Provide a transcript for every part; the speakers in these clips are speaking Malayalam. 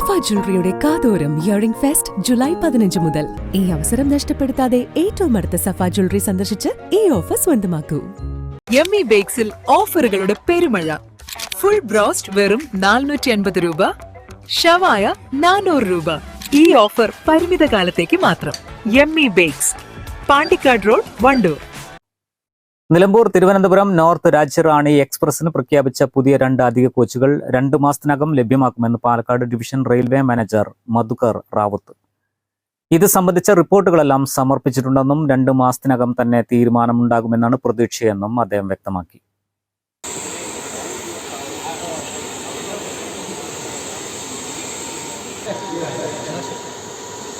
സഫ ജ്വല്ലറിയുടെ കാതോരം ഇയറിംഗ് ഫെസ്റ്റ് ജൂലൈ പതിനഞ്ച് മുതൽ. ഈ അവസരം നഷ്ടപ്പെടുത്താതെ ഏറ്റവും അടുത്ത സഫ ജ്വല്ലറി സന്ദർശിച്ച് ഈ ഓഫർ സ്വന്തമാക്കൂ. യമ്മി ബേക്സിൽ ഓഫറുകളുടെ പെരുമഴ. ഫുൾ ബ്രോസ്റ്റ് വെറും നാനൂറ്റി അൻപത് രൂപ. ഷവായ നാനൂറ് രൂപ. ഈ ഓഫർ പരിമിത കാലത്തേക്ക് മാത്രം yummy bakes Pandikkad road Wandoor. Nilambur Thiruvananthapuram north Rajyarani എക്സ്പ്രസിന് പ്രഖ്യാപിച്ച പുതിയ രണ്ട് അധിക കോച്ചുകൾ രണ്ട് മാസത്തിനകം ലഭ്യമാക്കുമെന്ന് Palakkad division railway manager Madhukar Rawat. ഇത് സംബന്ധിച്ച റിപ്പോർട്ടുകളെല്ലാം സമർപ്പിച്ചിട്ടുണ്ടെന്നും രണ്ട് മാസത്തിനകം തന്നെ തീരുമാനമുണ്ടാകുമെന്നാണ് പ്രതീക്ഷയെന്നും അദ്ദേഹം വ്യക്തമാക്കി.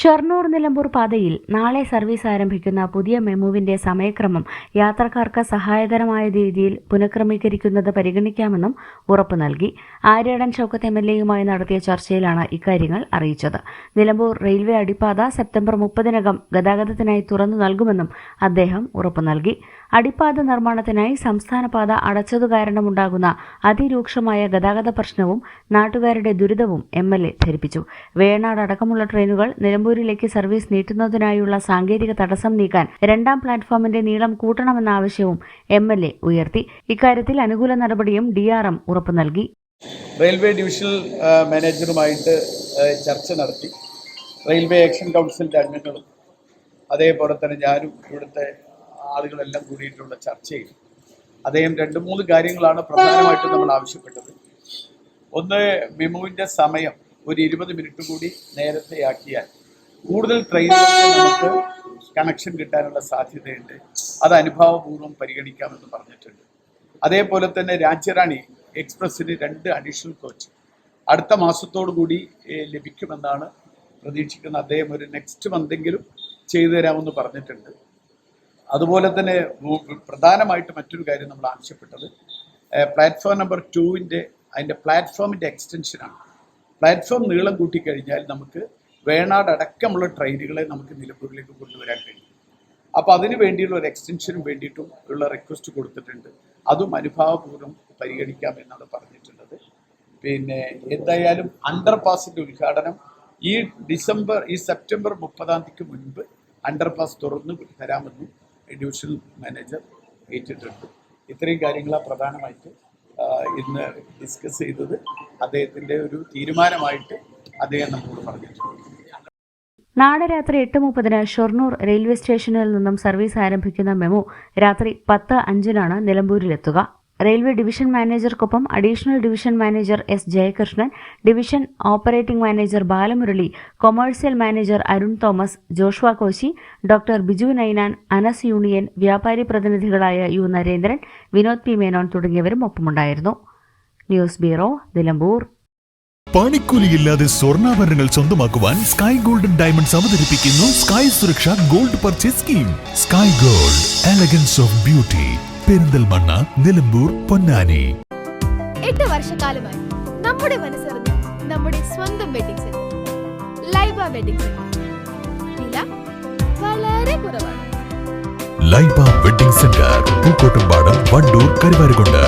ഷൊർണൂർ നിലമ്പൂർ പാതയിൽ നാളെ സർവീസ് ആരംഭിക്കുന്ന പുതിയ മെമുവിന്റെ സമയക്രമം യാത്രക്കാർക്ക് സഹായകരമായ രീതിയിൽ പുനഃക്രമീകരിക്കുന്നത് പരിഗണിക്കാമെന്നും ഉറപ്പു നൽകി. ആര്യടൻ ചൌക്കത്ത് എം എൽ എയുമായി നടത്തിയ ചർച്ചയിലാണ് ഇക്കാര്യങ്ങൾ അറിയിച്ചത്. നിലമ്പൂർ റെയിൽവേ അടിപ്പാത സെപ്റ്റംബർ മുപ്പതിനകം ഗതാഗതത്തിനായി തുറന്നു നൽകുമെന്നും അദ്ദേഹം ഉറപ്പു നൽകി. അടിപ്പാത നിർമ്മാണത്തിനായി സംസ്ഥാന പാത അടച്ചതു കാരണമുണ്ടാകുന്ന അതിരൂക്ഷമായ ഗതാഗത പ്രശ്നവും നാട്ടുകാരുടെ ദുരിതവും എം എൽ എ ധരിപ്പിച്ചു. വേണാട് അടക്കമുള്ള ട്രെയിനുകൾ നിലമ്പൂരിലേക്ക് സർവീസ് നീട്ടുന്നതിനായുള്ള സാങ്കേതിക തടസ്സം നീക്കാൻ രണ്ടാം പ്ലാറ്റ്ഫോമിന്റെ നീളം കൂട്ടണമെന്ന ആവശ്യവും എം എൽ എ ഉയർത്തി. ഇക്കാര്യത്തിൽ അനുകൂല നടപടിയും ഡി ആർ എം ഉറപ്പു നൽകി. റെയിൽവേ ഡിവിഷണൽ മാനേജറുമായിട്ട് ചർച്ച നടത്തി. റെയിൽവേ ആക്ഷൻ കൗൺസിലിന്റെ അംഗങ്ങളും അതേപോലെ തന്നെ ഞാനും ഇവിടുത്തെ ആളുകളെല്ലാം കൂടിയിട്ടുള്ള ചർച്ചയിൽ അദ്ദേഹം രണ്ട് മൂന്ന് കാര്യങ്ങളാണ് പ്രധാനമായിട്ടും നമ്മൾ ആവശ്യപ്പെട്ടത്. ഒന്ന് മെമുവിന്റെ സമയം ഒരു ഇരുപത് മിനിറ്റ് കൂടി നേരത്തെയാക്കിയാൽ കൂടുതൽ ട്രെയിനുകൾക്ക് നമുക്ക് കണക്ഷൻ കിട്ടാനുള്ള സാധ്യതയുണ്ട്. അത് അനുഭാവപൂർവം പരിഗണിക്കാമെന്ന് പറഞ്ഞിട്ടുണ്ട്. അതേപോലെ തന്നെ രാജ്യറാണി എക്സ്പ്രസ്സിന് രണ്ട് അഡീഷണൽ കോച്ച് അടുത്ത മാസത്തോടു കൂടി ലഭിക്കുമെന്നാണ് പ്രതീക്ഷിക്കുന്നത്. അദ്ദേഹം ഒരു നെക്സ്റ്റ് മന്തെങ്കിലും ചെയ്തു തരാമെന്ന് പറഞ്ഞിട്ടുണ്ട്. അതുപോലെ തന്നെ പ്രധാനമായിട്ട് മറ്റൊരു കാര്യം നമ്മൾ ആവശ്യപ്പെട്ടത് പ്ലാറ്റ്ഫോം നമ്പർ ടുവിന്റെ അതിന്റെ പ്ലാറ്റ്ഫോമിന്റെ എക്സ്റ്റൻഷനാണ് പ്ലാറ്റ്ഫോം നീളം കൂട്ടിക്കഴിഞ്ഞാൽ നമുക്ക് വേണാട് അടക്കമുള്ള ട്രെയിനുകളെ നമുക്ക് നിലമ്പൂരിലേക്ക് കൊണ്ടുവരാൻ കഴിയും. അപ്പോൾ അതിന് വേണ്ടിയുള്ള ഒരു എക്സ്റ്റൻഷനും വേണ്ടിയിട്ടും ഉള്ള റിക്വസ്റ്റ് കൊടുത്തിട്ടുണ്ട്. അതും അനുഭാവപൂർവം പരിഗണിക്കാം എന്നാണ് പറഞ്ഞിട്ടുള്ളത്. പിന്നെ എന്തായാലും അണ്ടർ പാസിന്റെ ഉദ്ഘാടനം ഈ ഡിസംബർ ഈ സെപ്റ്റംബർ മുപ്പതാം തീയതിക്ക് മുൻപ് അണ്ടർ പാസ് തുറന്ന് തരാമെന്നും ഡിവിഷണൽ മാനേജർ ഏറ്റിട്ടുണ്ട്. ഇത്രയും കാര്യങ്ങളാണ് പ്രധാനമായിട്ട് ഇന്ന് ഡിസ്കസ് ചെയ്തത്. അദ്ദേഹത്തിന്റെ ഒരു തീരുമാനമായിട്ട് അദ്ദേഹം നമ്മളോട് പറഞ്ഞിട്ടുണ്ട്. നാളെ രാത്രി എട്ട് മുപ്പതിന് ഷൊർണൂർ റെയിൽവേ സ്റ്റേഷനിൽ നിന്നും സർവീസ് ആരംഭിക്കുന്ന മെമു രാത്രി പത്ത് അഞ്ചിനാണ് നിലമ്പൂരിലെത്തുക. Railway division മാനേജർക്കൊപ്പം additional division manager S Jayakrishnan division operating manager Balamurali commercial manager Arun Thomas Joshua Koshy doctor Biju Ninan Anas union വ്യാപാരി പ്രതിനിധികളായ യു നരേന്ദ്രൻ വിനോദ് പി മേനോൻ തുടങ്ങിയവരും ഒപ്പമുണ്ടായിരുന്നു. News bureau Nilambur. പണിക്കൂലിയില്ലാതെ സ്വർണാഭരണങ്ങൾ സ്വന്തമാക്കുവാൻ സ്കൈ ഗോൾഡൻ ഡയമണ്ട്സ് അവതരിപ്പിക്കുന്നു sky Suraksha gold purchase scheme. Sky gold elegance of beauty. Perinthalmanna Nilambur Ponnani. എട്ട് വർഷക്കാലമായി നമ്മുടെ മനസ്സറിഞ്ഞ് നമ്മുടെ സ്വന്തം wedding centre Laiba wedding centre വില വളരെ കുറവാണ്. Laiba wedding centre Pookkottumpadam Wandoor Karuvarakundu.